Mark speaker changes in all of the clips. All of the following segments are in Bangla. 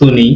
Speaker 1: তনি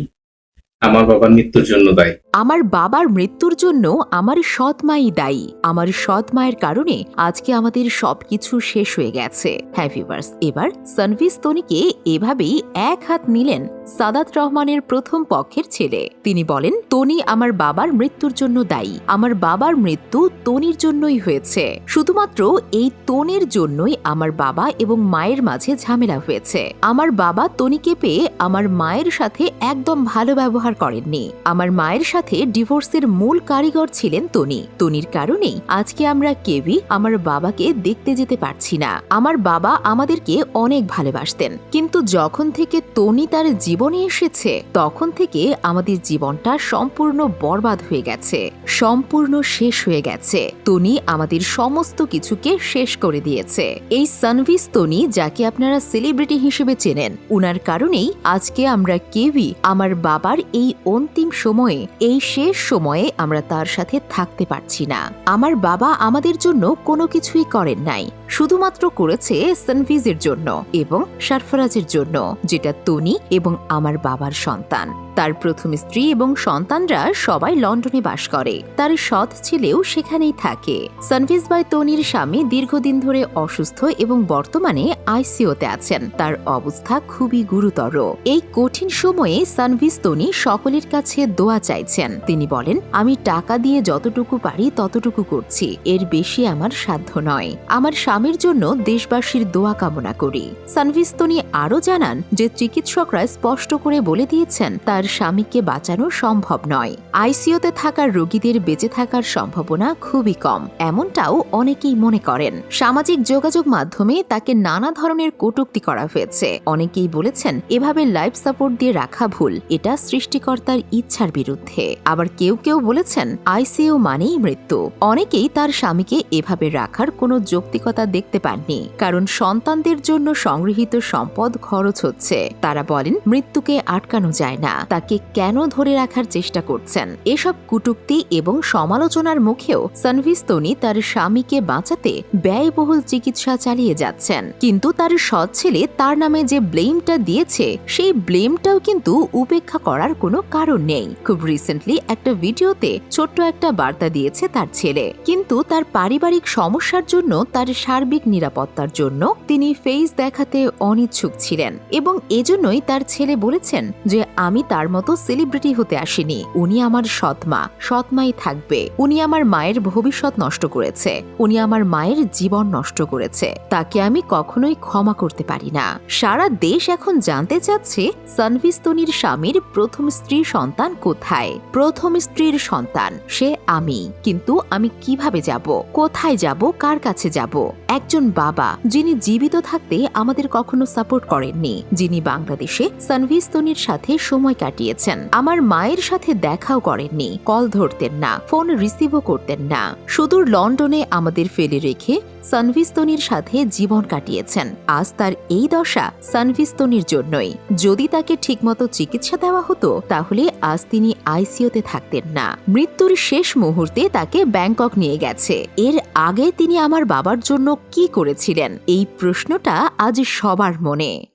Speaker 1: আমার বাবার মৃত্যুর জন্য দায়ী।
Speaker 2: আমার বাবার মৃত্যুর জন্য আমার সৎ মাই দায়ী। আমার সৎ মায়ের কারণে আজকে আমাদের সবকিছু শেষ হয়ে গেছে। হ্যাঁ ভিউয়ার্স এবার সনভিস তনিকে এভাবেই এক হাত নিলেন সাদাত রহমানের প্রথম পক্ষের ছেলে। তিনি বলেন, তনি আমার বাবার মৃত্যুর জন্য দায়ী। আমার বাবার মৃত্যু তনির জন্যই হয়েছে। শুধুমাত্র এই তনির জন্যই আমার বাবা এবং মায়ের মাঝে ঝামেলা হয়েছে। আমার বাবা তনিকে পেয়ে আমার মায়ের সাথে একদম ভালো ব্যবহার করেননি। আমার মায়ের সাথে ডিভোর্সের মূল কারিগর ছিলেন তনি। তনির কারণেই আজকে আমরা কেউই আমার বাবাকে দেখতে যেতে পারছি না। আমার বাবা আমাদেরকে অনেক ভালোবাসতেন। কিন্তু যখন থেকে তনি তার জীবনে এসেছে, তখন থেকে আমাদের জীবনটা সম্পূর্ণ বরবাদ হয়ে গেছে। সম্পূর্ণ শেষ হয়ে গেছে। তনি আমাদের সমস্ত কিছুকে শেষ করে দিয়েছে। এই সানভিস তনি, যাকে আপনারা সেলিব্রিটি হিসেবে চেনেন, উনার কারণেই আজকে আমরা কেউই আমার বাবার এই অন্তিম সময়ে এই শেষ সময়ে আমরা তার সাথে থাকতে পারছি না। আমার বাবা আমাদের জন্য কোনো কিছুই করেন নাই। শুধুমাত্র করেছে সানভিজের জন্য এবং সারফরাজের জন্য, যেটা তনি এবং আমার বাবার সন্তান। তার প্রথম স্ত্রী এবং সন্তানরা সবাই লন্ডনে বাস করে। তার সৎ ছেলেও সেখানেই থাকে। সানভিজ বাই তনির স্বামী দীর্ঘদিন ধরে অসুস্থ এবং বর্তমানে আইসিওতে আছেন। তার অবস্থা খুবই গুরুতর। এই কঠিন সময়ে সানভিজ তনি সকলের কাছে দোয়া চাইছেন। তিনি বলেন, আমি টাকা দিয়ে যতটুকু পারি ততটুকু করছি। এর বেশি আমার সাধ্য নয়। আমার স্বামীর জন্য দেশবাসীর দোয়া কামনা করি। সানভিজ তনি আরও জানান যে চিকিৎসকরা স্পষ্ট করে বলে দিয়েছেন, তার স্বামীকে বাঁচানো সম্ভব নয়। আইসিইউতে থাকার রোগীদের বেঁচে থাকার সম্ভাবনা খুবই কম, এমনটাও অনেকেই মনে করেন। সামাজিক যোগাযোগ মাধ্যমে তাকে নানা ধরনের কটূক্তি করা হয়েছে। অনেকেই বলেছেন, এভাবে লাইফ সাপোর্ট দিয়ে রাখা ভুল, এটা সৃষ্টিকর্তার ইচ্ছার বিরুদ্ধে। আবার কেউ কেউ বলেছেন, আইসিইউ মানেই মৃত্যু। অনেকেই তার স্বামীকে এভাবে রাখার কোনো যৌক্তিকতা দেখতে পাননি, কারণ সন্তানদের জন্য সংগৃহীত সম্পদ খরচ হচ্ছে। তারা বলেন, মৃত্যুকে আটকানো যায় না, তাকে কেন ধরে রাখার চেষ্টা করছেন? এসব কুটুক্তি এবং সমালোচনার মুখেও সনভিস তনি তার স্বামীকে বাঁচাতে ব্যয়বহুল চিকিৎসা চালিয়ে যাচ্ছেন। কিন্তু তার সৎ ছেলে তার নামে যে ব্লেমটা দিয়েছে, সেই ব্লেমটাও কিন্তু উপেক্ষা করার কোনো কারণ নেই। খুব রিসেন্টলি একটা ভিডিওতে ছোট্ট একটা বার্তা দিয়েছে তার ছেলে। কিন্তু তার পারিবারিক সমস্যার জন্য তার সার্বিক নিরাপত্তার জন্য তিনি ফেস দেখাতে অনিচ্ছুক ছিলেন এবং এজন্যই তার ছেলে বলেছেন যে, আমি তার মতো সেলিব্রিটি হতে আসিনি। উনি আমার সৎমা। সৎমাই থাকবে। উনি আমার মায়ের ভবিষ্যৎ নষ্ট করেছে। উনি আমার মায়ের জীবন নষ্ট করেছে। তাকে আমি কখনোই ক্ষমা করতে পারি না। সারা দেশ এখন জানতে চাচ্ছে সানভিস তনির স্বামীর প্রথম স্ত্রী সন্তান কোথায়? প্রথম স্ত্রীর সন্তান সে আমি। কিন্তু আমি কীভাবে যাব? কোথায় যাব? কার কাছে যাব? একজন বাবা যিনি জীবিত থাকতে আমাদের কখনো সাপোর্ট করেননি, যিনি বাংলাদেশে সানভিস তনির সাথে সময় কাটিয়েছেন। আমার মায়ের সাথে দেখাও করেননি, কল ধরতেন না, ফোন রিসিভও করতেন না। সুদূর লন্ডনে আমাদের ফেলে রেখে সানভিস্তনির সাথে জীবন কাটিয়েছেন। আজ তার এই দশা সানভিস্তনির জন্যই। যদি তাকে ঠিকমতো চিকিৎসা দেওয়া হতো, তাহলে আজ তিনি আইসিইউতে থাকতেন না। মৃত্যুর শেষ মুহূর্তে তাকে ব্যাংকক নিয়ে গেছে। এর আগে তিনি আমার বাবার জন্য কি করেছিলেন? এই প্রশ্নটা আজ সবার মনে।